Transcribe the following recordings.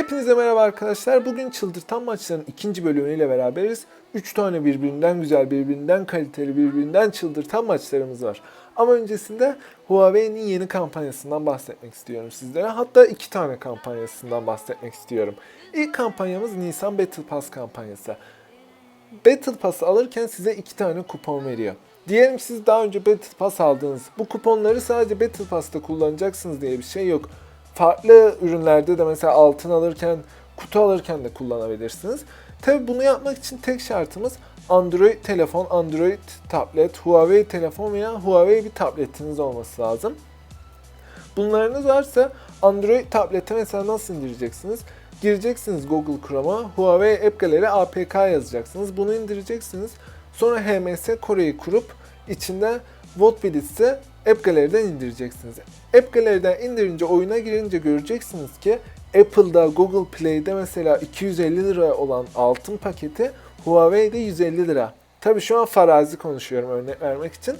Hepinize merhaba arkadaşlar. Bugün çıldırtan maçların ikinci bölümüyle beraberiz. 3 tane birbirinden güzel, birbirinden kaliteli, birbirinden çıldırtan maçlarımız var. Ama öncesinde Huawei'nin yeni kampanyasından bahsetmek istiyorum sizlere. Hatta iki tane kampanyasından bahsetmek istiyorum. İlk kampanyamız Nisan Battle Pass kampanyası. Battle Pass'ı alırken size iki tane kupon veriyor. Diyelim siz daha önce Battle Pass aldınız. Bu kuponları sadece Battle Pass'ta kullanacaksınız diye bir şey yok. Farklı ürünlerde de mesela altın alırken, kutu alırken de kullanabilirsiniz. Tabi bunu yapmak için tek şartımız Android telefon, Android tablet, Huawei telefon veya Huawei bir tabletiniz olması lazım. Bunlarınız varsa Android tablete mesela nasıl indireceksiniz? Gireceksiniz Google Chrome'a, Huawei App Gallery APK yazacaksınız. Bunu indireceksiniz. Sonra HMS Kore'yi kurup içinde Whatbits'i App Gallery'den indireceksiniz. App Gallery'den indirince oyuna girince göreceksiniz ki Apple'da, Google Play'de mesela 250 lira olan altın paketi Huawei'de 150 lira. Tabii şu an farazi konuşuyorum örnek vermek için.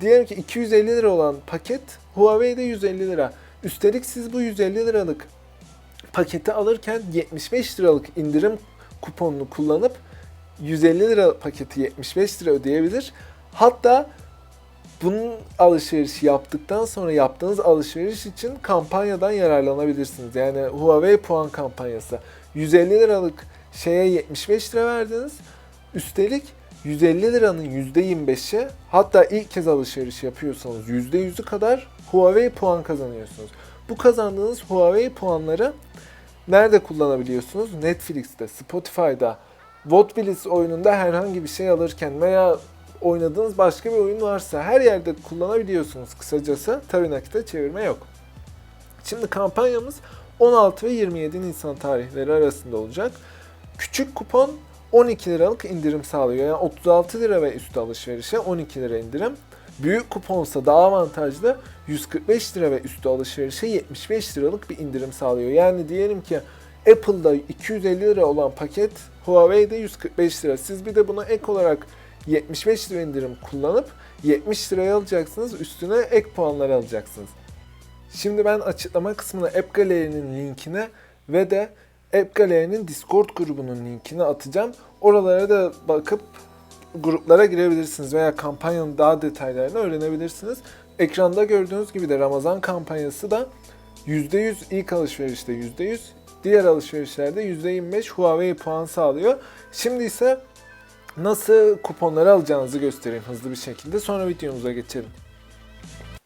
Diyelim ki 250 lira olan paket Huawei'de 150 lira. Üstelik siz bu 150 liralık paketi alırken 75 liralık indirim kuponunu kullanıp 150 lira paketi 75 lira ödeyebilir. Hatta bunun alışverişi yaptıktan sonra yaptığınız alışveriş için kampanyadan yararlanabilirsiniz. Yani Huawei puan kampanyası. 150 liralık şeye 75 lira verdiniz. Üstelik 150 liranın %25'i hatta ilk kez alışveriş yapıyorsanız %100'ü kadar Huawei puan kazanıyorsunuz. Bu kazandığınız Huawei puanları nerede kullanabiliyorsunuz? Netflix'te, Spotify'da, Wotbilis oyununda herhangi bir şey alırken veya oynadığınız başka bir oyun varsa her yerde kullanabiliyorsunuz kısacası. Nakite çevirme yok. Şimdi kampanyamız 16 ve 27 Nisan tarihleri arasında olacak. Küçük kupon 12 liralık indirim sağlıyor. Yani 36 lira ve üstü alışverişe 12 lira indirim. Büyük kuponsa daha avantajlı 145 lira ve üstü alışverişe 75 liralık bir indirim sağlıyor. Yani diyelim ki Apple'da 250 lira olan paket Huawei'de 145 lira. Siz bir de buna ek olarak 75 lira indirim kullanıp 70 liraya alacaksınız. Üstüne ek puanlar alacaksınız. Şimdi ben açıklama kısmına App Gallery'nin linkine ve de App Gallery'nin Discord grubunun linkini atacağım. Oralara da bakıp gruplara girebilirsiniz veya kampanyanın daha detaylarını öğrenebilirsiniz. Ekranda gördüğünüz gibi de Ramazan kampanyası da %100 ilk alışverişte %100, diğer alışverişlerde %25 Huawei puan sağlıyor. Şimdi ise nasıl kuponları alacağınızı göstereyim hızlı bir şekilde. Sonra videomuza geçelim.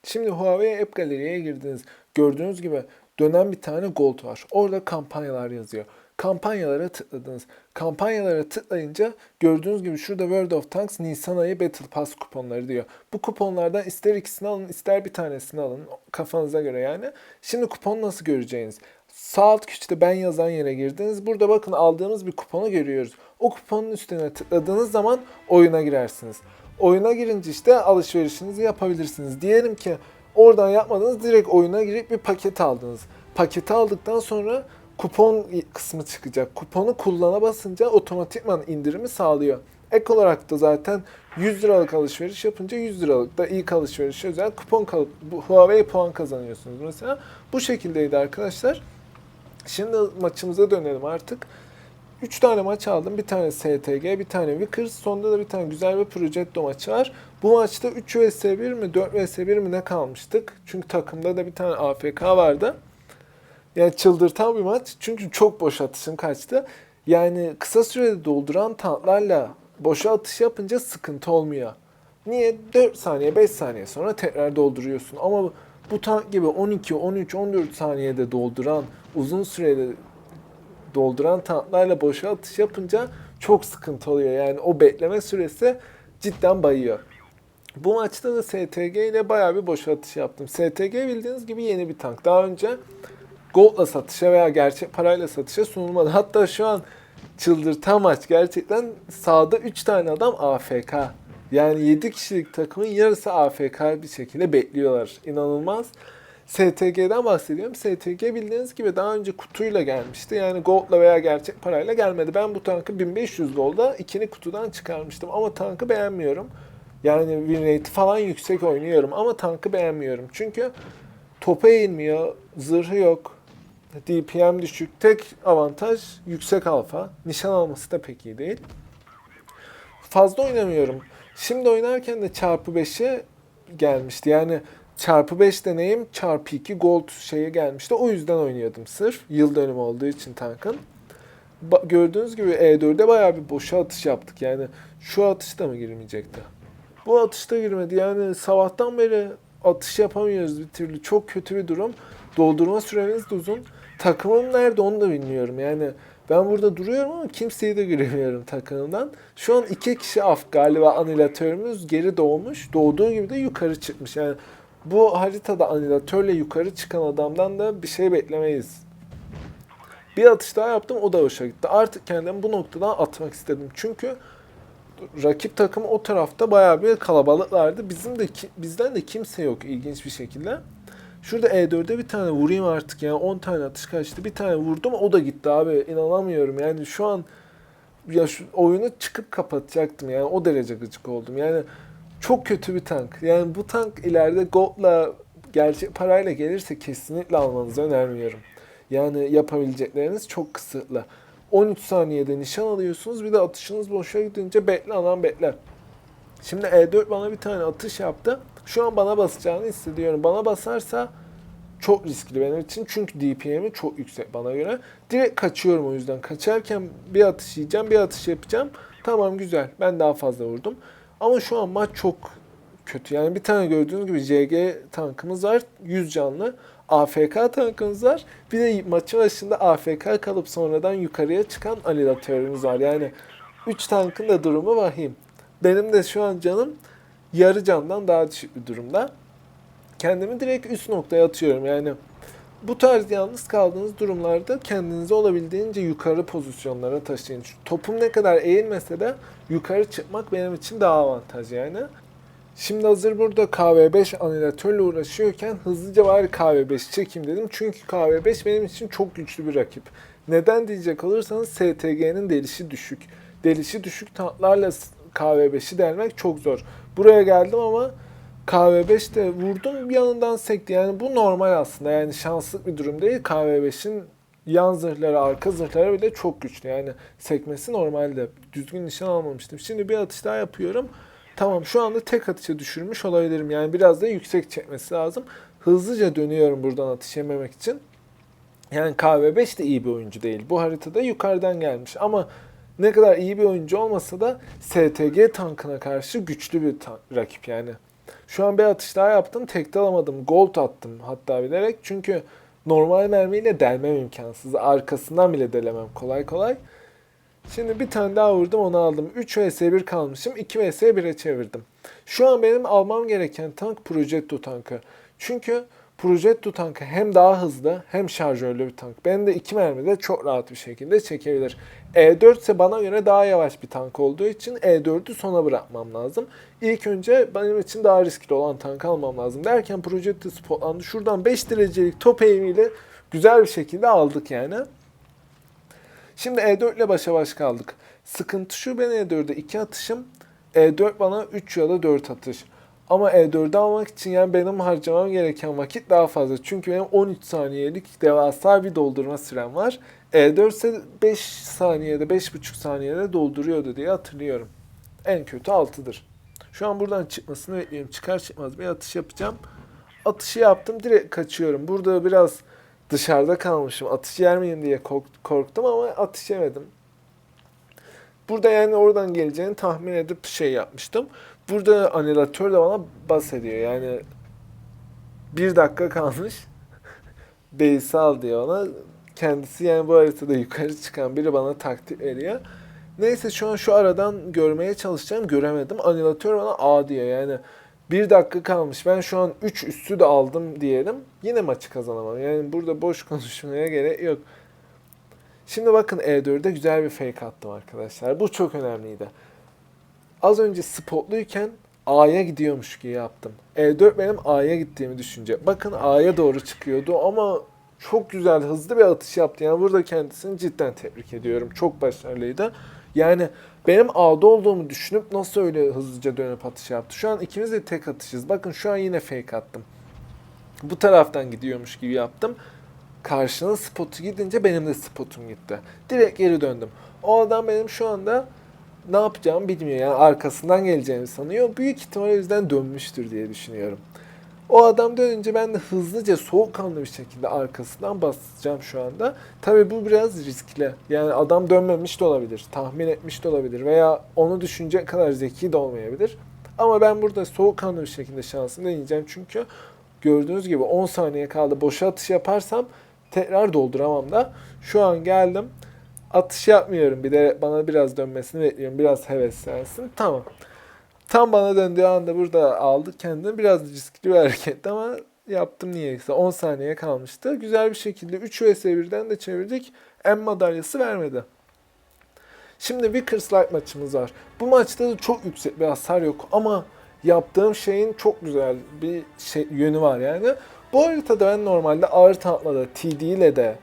Şimdi Huawei App Gallery'ye girdiniz. Gördüğünüz gibi dönen bir tane gold var. Orada kampanyalar yazıyor. Kampanyalara tıkladınız. Kampanyalara tıklayınca gördüğünüz gibi şurada World of Tanks Nisan ayı Battle Pass kuponları diyor. Bu kuponlardan ister ikisini alın ister bir tanesini alın. Kafanıza göre yani. Şimdi kupon nasıl göreceğiniz? Sağ alt köşede ben yazan yere girdiniz. Burada bakın aldığımız bir kuponu görüyoruz. O kuponun üstüne tıkladığınız zaman oyuna girersiniz. Oyuna girince işte alışverişinizi yapabilirsiniz. Diyelim ki oradan yapmadınız direkt oyuna girip bir paket aldınız. Paketi aldıktan sonra kupon kısmı çıkacak. Kuponu kullana basınca otomatikman indirimi sağlıyor. Ek olarak da zaten 100 liralık alışveriş yapınca 100 liralık da ilk alışveriş özel kupon kal- bu Huawei puan kazanıyorsunuz mesela. Bu şekildeydi arkadaşlar. Şimdi maçımıza dönelim artık. 3 tane maç aldım. Bir tane STG, bir tane Vickers. Sonunda da bir tane güzel bir Progetto maçı var. Bu maçta 3 vs 1 mi 4 vs 1 mi ne kalmıştık? Çünkü takımda da bir tane AFK vardı. Yani çıldırtan bir maç. Çünkü çok boş atışım kaçtı. Yani kısa sürede dolduran tanklarla boşa atış yapınca sıkıntı olmuyor. Niye? 4 saniye 5 saniye sonra tekrar dolduruyorsun. Ama bu tank gibi 12, 13, 14 saniyede dolduran, uzun sürede dolduran tanklarla boşa atış yapınca çok sıkıntı oluyor. Yani o bekleme süresi cidden bayıyor. Bu maçta da STG ile bayağı bir boş atış yaptım. STG bildiğiniz gibi yeni bir tank. Daha önce Gold'la satışa veya gerçek parayla satışa sunulmadı. Hatta şu an çıldırtan maç gerçekten sağda 3 tane adam AFK. Yani 7 kişilik takımın yarısı AFK bir şekilde bekliyorlar. İnanılmaz. STG'den bahsediyorum. STG bildiğiniz gibi daha önce kutuyla gelmişti. Yani Gold'la veya gerçek parayla gelmedi. Ben bu tankı 1500 Gold'a ikini kutudan çıkarmıştım. Ama tankı beğenmiyorum. Yani win rate'i falan yüksek oynuyorum ama tankı beğenmiyorum. Çünkü topa eğilmiyor, zırhı yok. DPM düşük. Tek avantaj yüksek alfa. Nişan alması da pek iyi değil. Fazla oynamıyorum. Şimdi oynarken de çarpı 5'e gelmişti. Yani çarpı 5 deneyim çarpı 2 gold şeye gelmişti. O yüzden oynuyordum sırf. Yıl dönümü olduğu için tankın. Ba- gördüğünüz gibi E4'e bayağı bir boşa atış yaptık. Yani şu atış da mı girmeyecekti? Bu atışta girmedi. Yani sabahtan beri atış yapamıyoruz bir türlü. Çok kötü bir durum. Doldurma süremiz de uzun. Takımım nerede onu da bilmiyorum. Yani ben burada duruyorum ama kimseyi de göremiyorum takımdan. Şu an iki kişi af galiba anilatörümüz geri doğmuş. Doğduğu gibi de yukarı çıkmış. Yani bu haritada anilatörle yukarı çıkan adamdan da bir şey beklemeyiz. Bir atış daha yaptım o da hoşa gitti. Artık kendimi bu noktadan atmak istedim. Çünkü rakip takım o tarafta bayağı bir kalabalıklardı. Bizim de bizden de kimse yok ilginç bir şekilde. Şurada E4'e bir tane vurayım artık yani 10 tane atış kaçtı. Bir tane vurdum o da gitti abi. İnanamıyorum yani şu an ya şu oyunu çıkıp kapatacaktım yani o derece gıcık oldum. Yani çok kötü bir tank. Yani bu tank ileride Gold'la gerçek parayla gelirse kesinlikle almanızı önermiyorum. Yani yapabilecekleriniz çok kısıtlı. 13 saniyede nişan alıyorsunuz bir de atışınız boşa gidince bekle anan bekle. Şimdi E4 bana bir tane atış yaptı. Şu an bana basacağını hissediyorum. Bana basarsa çok riskli benim için. Çünkü DPM'i çok yüksek bana göre. Direkt kaçıyorum o yüzden. Kaçarken bir atış yiyeceğim, bir atış yapacağım. Tamam güzel. Ben daha fazla vurdum. Ama şu an maç çok kötü. Yani bir tane gördüğünüz gibi CG tankımız var. 100 canlı. AFK tankımız var. Bir de maçın başında AFK kalıp sonradan yukarıya çıkan alilatörümüz var. Yani 3 tankın da durumu vahim. Benim de şu an canım yarı candan daha düşük bir durumda. Kendimi direkt üst noktaya atıyorum. Yani bu tarz yalnız kaldığınız durumlarda kendinizi olabildiğince yukarı pozisyonlara taşıyın. Topum ne kadar eğilmese de yukarı çıkmak benim için daha avantaj yani. Şimdi hazır burada KV5 anilatörle uğraşıyorken hızlıca bari KV5 çekeyim dedim. Çünkü KV5 benim için çok güçlü bir rakip. Neden diyecek olursanız STG'nin delişi düşük. Delişi düşük tanklarla KV5'i delmek çok zor. Buraya geldim ama KV5 de vurdum bir yanından sekti. Yani bu normal aslında. Yani şanslık bir durum değil. KV5'in yan zırhları, arka zırhları bile çok güçlü. Yani sekmesi normalde. Düzgün nişan almamıştım. Şimdi bir atış daha yapıyorum. Tamam şu anda tek atışa düşürmüş olabilirim. Yani biraz da yüksek çekmesi lazım. Hızlıca dönüyorum buradan atış yememek için. Yani KV5 de iyi bir oyuncu değil. Bu haritada yukarıdan gelmiş ama ne kadar iyi bir oyuncu olmasa da STG tankına karşı güçlü bir rakip yani. Şu an bir atış daha yaptım. Tekte alamadım. Gold attım hatta bilerek. Çünkü normal mermiyle delmem imkansız. Arkasından bile delemem kolay kolay. Şimdi bir tane daha vurdum onu aldım. 3 vs 1 kalmışım. 2 vs 1'e çevirdim. Şu an benim almam gereken tank Progetto tankı. Çünkü Progetto tankı hem daha hızlı hem şarjörlü bir tank. Benim de 2 mermide çok rahat bir şekilde çekebilir. E4 ise bana göre daha yavaş bir tank olduğu için E4'ü sona bırakmam lazım. İlk önce benim için daha riskli olan tank almam lazım. Derken Progetto spotlandı. Şuradan 5 derecelik top eğimiyle güzel bir şekilde aldık yani. Şimdi E4 ile başa baş kaldık. Sıkıntı şu ben E4'e 2 atışım. E4 bana 3 ya da 4 atış. Ama E4'ü almak için yani benim harcamam gereken vakit daha fazla. Çünkü benim 13 saniyelik devasa bir doldurma sürem var. E4 ise 5 saniyede, 5,5 saniyede dolduruyordu diye hatırlıyorum. En kötü 6'dır. Şu an buradan çıkmasını bekliyorum. Çıkar çıkmaz bir atış yapacağım. Atışı yaptım direkt kaçıyorum. Burada biraz dışarıda kalmışım. Atış yer miyim diye kork- korktum ama atış yemedim. Burada yani oradan geleceğini tahmin edip şey yapmıştım. Burada anilatör de bana bas ediyor. Yani bir dakika kalmış. Beysi al diyor ona. Kendisi yani bu haritada yukarı çıkan biri bana taktik veriyor. Neyse şu an şu aradan görmeye çalışacağım. Göremedim. Anilatör bana A diyor. Yani bir dakika kalmış. Ben şu an 3 üstü de aldım diyelim. Yine maçı kazanamam. Yani burada boş konuşmaya gerek yok. Şimdi bakın E4'de güzel bir fake attım arkadaşlar. Bu çok önemliydi. Az önce spotluyken A'ya gidiyormuş gibi yaptım. E4 benim A'ya gittiğimi düşünce. Bakın A'ya doğru çıkıyordu ama çok güzel hızlı bir atış yaptı. Yani burada kendisini cidden tebrik ediyorum. Çok başarılıydı. Yani benim A'da olduğumu düşünüp nasıl öyle hızlıca dönüp atış yaptı. Şu an ikimiz de tek atışız. Bakın şu an yine fake attım. Bu taraftan gidiyormuş gibi yaptım. Karşının spotu gidince benim de spotum gitti. Direkt geri döndüm. O adam benim şu anda ne yapacağımı bilmiyor. Yani arkasından geleceğimi sanıyor. Büyük ihtimal o yüzden dönmüştür diye düşünüyorum. O adam dönünce ben de hızlıca soğukkanlı bir şekilde arkasından basacağım şu anda. Tabii bu biraz riskli. Yani adam dönmemiş de olabilir, tahmin etmiş de olabilir veya onu düşünecek kadar zeki de olmayabilir. Ama ben burada soğukkanlı bir şekilde şansımı deneyeceğim çünkü gördüğünüz gibi 10 saniye kaldı. Boşa atış yaparsam tekrar dolduramam da. Şu an geldim. Atış yapmıyorum. Bir de bana biraz dönmesini bekliyorum. Biraz heveslensin. Tamam. Tam bana döndüğü anda burada aldı kendini. Biraz riskli bir hareketti ama yaptım niyeyse. 10 saniye kalmıştı. Güzel bir şekilde 3 vs 1'den de çevirdik. M madalyası vermedi. Şimdi Vickers Light maçımız var. Bu maçta da çok yüksek bir hasar yok ama yaptığım şeyin çok güzel bir şey, yönü var yani. Bu haritada ben normalde ağır tankla da TD ile de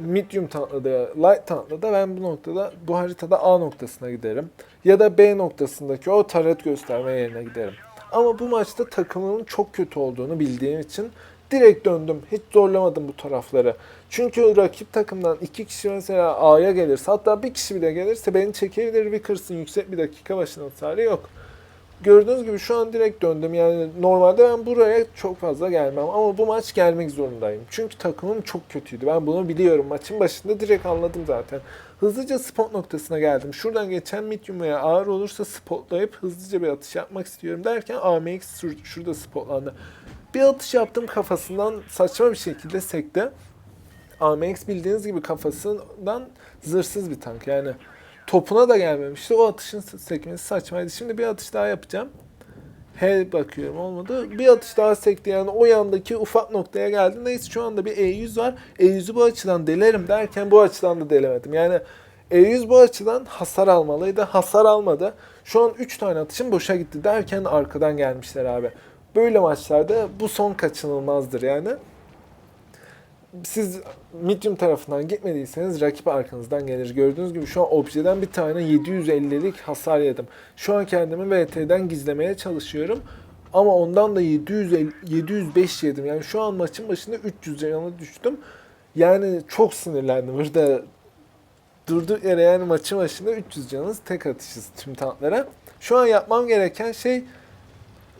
medium tankla da light tankla da ben bu noktada bu haritada A noktasına giderim. Ya da B noktasındaki o taret gösterme yerine giderim. Ama bu maçta takımımın çok kötü olduğunu bildiğim için direkt döndüm. Hiç zorlamadım bu tarafları. Çünkü rakip takımdan iki kişi mesela A'ya gelirse hatta bir kişi bile gelirse beni çekebilir. Vickers'ın yüksek bir dakika başına hasarı yok. Gördüğünüz gibi şu an direkt döndüm. Yani normalde ben buraya çok fazla gelmem ama bu maç gelmek zorundayım. Çünkü takımım çok kötüydü. Ben bunu biliyorum. Maçın başında direkt anladım zaten. Hızlıca spot noktasına geldim. Şuradan geçen medium veya ağır olursa spotlayıp hızlıca bir atış yapmak istiyorum derken AMX şur- şurada spotlandı. Bir atış yaptım kafasından saçma bir şekilde sekte. AMX bildiğiniz gibi kafasından zırhsız bir tank. Yani topuna da gelmemişti. O atışın sekmesi saçmaydı. Şimdi bir atış daha yapacağım. He bakıyorum olmadı. Bir atış daha sekti yani o yandaki ufak noktaya geldi. Neyse şu anda bir E100 var. E100'ü bu açıdan delerim derken bu açıdan da delemedim. Yani E100 bu açıdan hasar almalıydı. Hasar almadı. Şu an 3 tane atışım boşa gitti derken arkadan gelmişler abi. Böyle maçlarda bu son kaçınılmazdır yani siz medium tarafından gitmediyseniz rakip arkanızdan gelir. Gördüğünüz gibi şu an objeden bir tane 750'lik hasar yedim. Şu an kendimi VT'den gizlemeye çalışıyorum. Ama ondan da 750, 705 yedim. Yani şu an maçın başında 300 yana düştüm. Yani çok sinirlendim. Burada durduk yere yani maçın başında 300 canınız tek atışız tüm tanklara. Şu an yapmam gereken şey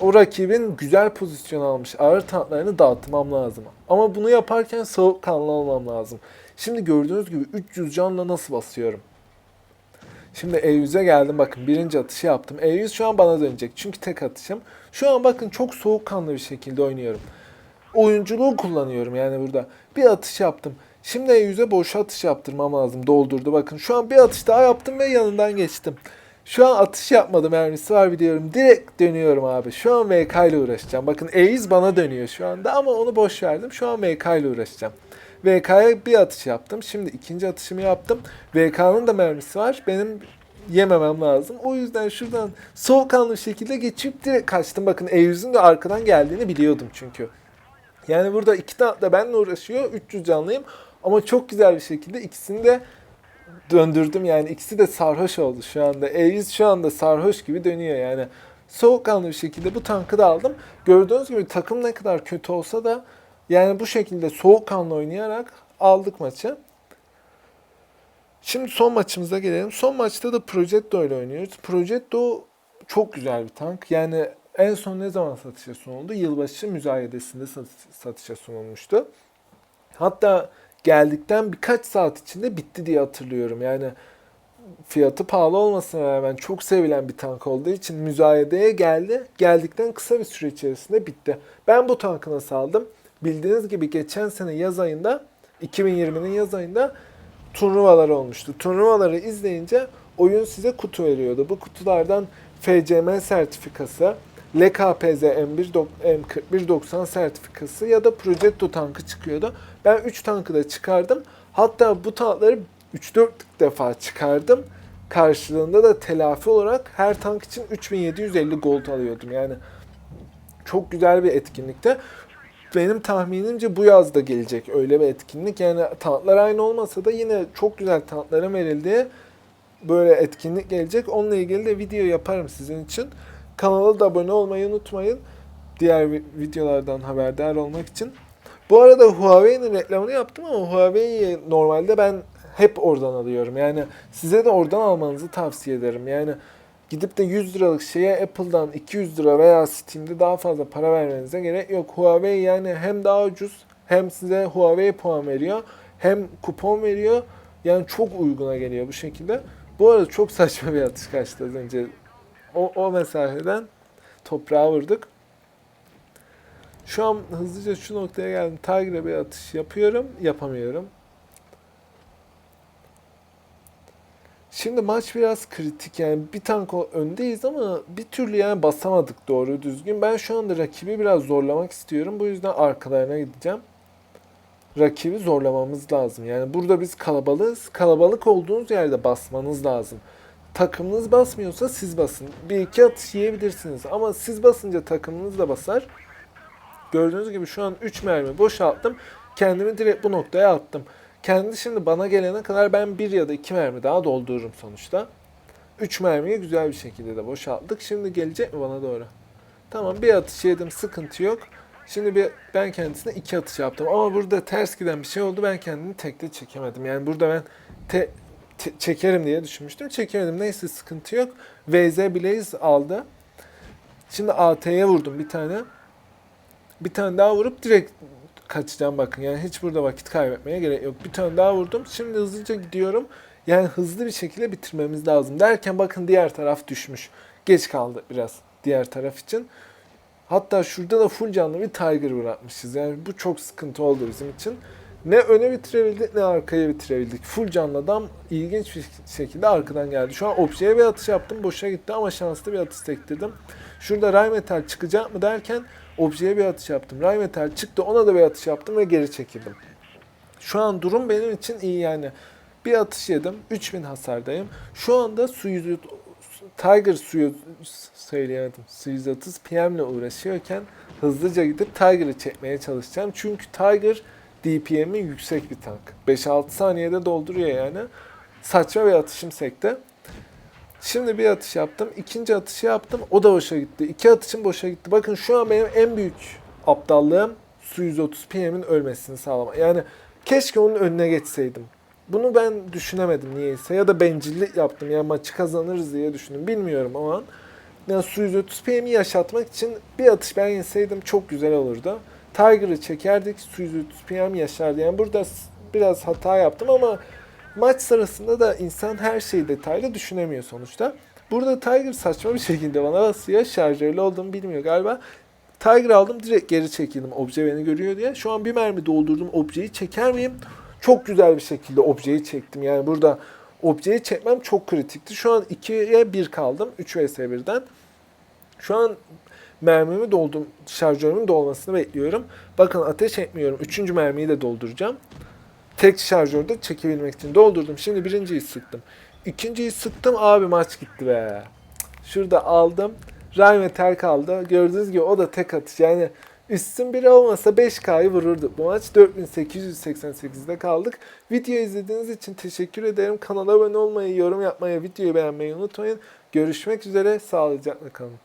o rakibin güzel pozisyon almış ağır tanklarını dağıtmam lazım. Ama bunu yaparken soğukkanlı olmam lazım. Şimdi gördüğünüz gibi 300 canla nasıl basıyorum? Şimdi E100'e geldim bakın birinci atışı yaptım. E100 şu an bana dönecek çünkü tek atışım. Şu an bakın çok soğukkanlı bir şekilde oynuyorum. Oyunculuğu kullanıyorum yani burada. Bir atış yaptım. Şimdi E100'e boş atış yaptırmam lazım. Doldurdu bakın. Şu an bir atış daha yaptım ve yanından geçtim. Şu an atış yapmadım mermisi var biliyorum. Direkt dönüyorum abi. Şu an VK ile uğraşacağım. Bakın E100 bana dönüyor şu anda ama onu boş verdim. Şu an VK ile uğraşacağım. VK'ya bir atış yaptım. Şimdi ikinci atışımı yaptım. VK'nın da mermisi var. Benim yememem lazım. O yüzden şuradan soğukkanlı şekilde geçip direkt kaçtım. Bakın E100'ün de arkadan geldiğini biliyordum çünkü. Yani burada iki tane de benimle uğraşıyor. 300 canlıyım. Ama çok güzel bir şekilde ikisini de döndürdüm. Yani ikisi de sarhoş oldu şu anda. E100 şu anda sarhoş gibi dönüyor yani. Soğukkanlı bir şekilde bu tankı da aldım. Gördüğünüz gibi takım ne kadar kötü olsa da yani bu şekilde soğukkanlı oynayarak aldık maçı. Şimdi son maçımıza gelelim. Son maçta da Progetto ile oynuyoruz. Progetto çok güzel bir tank. Yani en son ne zaman satışa sunuldu? Yılbaşı müzayedesinde sat- satışa sunulmuştu. Hatta geldikten birkaç saat içinde bitti diye hatırlıyorum. Yani fiyatı pahalı olmasına rağmen çok sevilen bir tank olduğu için müzayedeye geldi. Geldikten kısa bir süre içerisinde bitti. Ben bu tankı nasıl aldım? Bildiğiniz gibi geçen sene yaz ayında 2020'nin yaz ayında turnuvalar olmuştu. Turnuvaları izleyince oyun size kutu veriyordu. Bu kutulardan FCM sertifikası, LKPZ M1 dok- M4190 sertifikası ya da Progetto tankı çıkıyordu. Ben 3 tankı da çıkardım. Hatta bu tankları 3-4 defa çıkardım. Karşılığında da telafi olarak her tank için 3750 gold alıyordum. Yani çok güzel bir etkinlikte. Benim tahminimce bu yazda gelecek öyle bir etkinlik. Yani tanklar aynı olmasa da yine çok güzel tankların verildiği böyle etkinlik gelecek. Onunla ilgili de video yaparım sizin için. Kanala da abone olmayı unutmayın. Diğer vi- videolardan haberdar olmak için. Bu arada Huawei'nin reklamını yaptım ama Huawei'yi normalde ben hep oradan alıyorum. Yani size de oradan almanızı tavsiye ederim. Yani gidip de 100 liralık şeye Apple'dan 200 lira veya Steam'de daha fazla para vermenize gerek yok. Huawei yani hem daha ucuz hem size Huawei puan veriyor hem kupon veriyor. Yani çok uyguna geliyor bu şekilde. Bu arada çok saçma bir atış kaçtı az önce. O, o mesafeden toprağa vurduk. Şu an hızlıca şu noktaya geldim. Tiger'e bir atış yapıyorum, yapamıyorum. Şimdi maç biraz kritik yani bir tank öndeyiz ama bir türlü yani basamadık doğru düzgün. Ben şu anda rakibi biraz zorlamak istiyorum. Bu yüzden arkalarına gideceğim. Rakibi zorlamamız lazım. Yani burada biz kalabalığız. Kalabalık olduğunuz yerde basmanız lazım. Takımınız basmıyorsa siz basın. Bir iki atış yiyebilirsiniz ama siz basınca takımınız da basar. Gördüğünüz gibi şu an 3 mermi boşalttım. Kendimi direkt bu noktaya attım. Kendi şimdi bana gelene kadar ben bir ya da iki mermi daha doldururum sonuçta. 3 mermiyi güzel bir şekilde de boşalttık. Şimdi gelecek mi bana doğru? Tamam bir atış yedim sıkıntı yok. Şimdi bir ben kendisine iki atış yaptım ama burada ters giden bir şey oldu. Ben kendimi tekte çekemedim. Yani burada ben te- çekerim diye düşünmüştüm. Çekemedim. Neyse sıkıntı yok. VZ Blaze aldı. Şimdi AT'ye vurdum bir tane. Bir tane daha vurup direkt kaçacağım bakın. Yani hiç burada vakit kaybetmeye gerek yok. Bir tane daha vurdum. Şimdi hızlıca gidiyorum. Yani hızlı bir şekilde bitirmemiz lazım. Derken bakın diğer taraf düşmüş. Geç kaldı biraz diğer taraf için. Hatta şurada da full canlı bir Tiger bırakmışız. Yani bu çok sıkıntı oldu bizim için. Ne öne bitirebildik ne arkaya bitirebildik. Full canlı adam ilginç bir şekilde arkadan geldi. Şu an objeye bir atış yaptım. Boşa gitti ama şanslı bir atış sektirdim. Şurada Rheinmetall çıkacak mı derken objeye bir atış yaptım. Rheinmetall çıktı ona da bir atış yaptım ve geri çekildim. Şu an durum benim için iyi yani. Bir atış yedim. 3000 hasardayım. Şu anda su yüzü Tiger suyu söyleyemedim. Su 130 PM ile uğraşıyorken hızlıca gidip Tiger'ı çekmeye çalışacağım. Çünkü Tiger DPM'i yüksek bir tank. 5-6 saniyede dolduruyor yani. Saçma bir atışım sekte. Şimdi bir atış yaptım. ikinci atışı yaptım. O da boşa gitti. İki atışım boşa gitti. Bakın şu an benim en büyük aptallığım su 130 PM'in ölmesini sağlamak. Yani keşke onun önüne geçseydim. Bunu ben düşünemedim niyeyse. Ya da bencillik yaptım. Yani maçı kazanırız diye düşündüm. Bilmiyorum ama. Yani su 130 PM'i yaşatmak için bir atış ben yeseydim çok güzel olurdu. Tiger'ı çekerdik. Su 130 PM yaşardı. Yani burada biraz hata yaptım ama maç sırasında da insan her şeyi detaylı düşünemiyor sonuçta. Burada Tiger saçma bir şekilde bana basıyor. Şarjörlü olduğumu bilmiyor galiba. Tiger aldım direkt geri çekildim. Obje beni görüyor diye. Şu an bir mermi doldurdum. Objeyi çeker miyim? Çok güzel bir şekilde objeyi çektim. Yani burada objeyi çekmem çok kritikti. Şu an 2'ye 1 kaldım. 3 vs 1'den. Şu an mermimi doldum, şarjörümün dolmasını bekliyorum. Bakın ateş etmiyorum. Üçüncü mermiyi de dolduracağım. Tek şarjörde çekebilmek için doldurdum. Şimdi birinciyi sıktım. İkinciyi sıktım abi maç gitti be. Şurada aldım. Rheinmetall kaldı. Gördüğünüz gibi o da tek atış. Yani üstün biri olmasa 5K'yı vururduk bu maç. 4888'de kaldık. Videoyu izlediğiniz için teşekkür ederim. Kanala abone olmayı, yorum yapmayı, videoyu beğenmeyi unutmayın. Görüşmek üzere. Sağlıcakla kalın.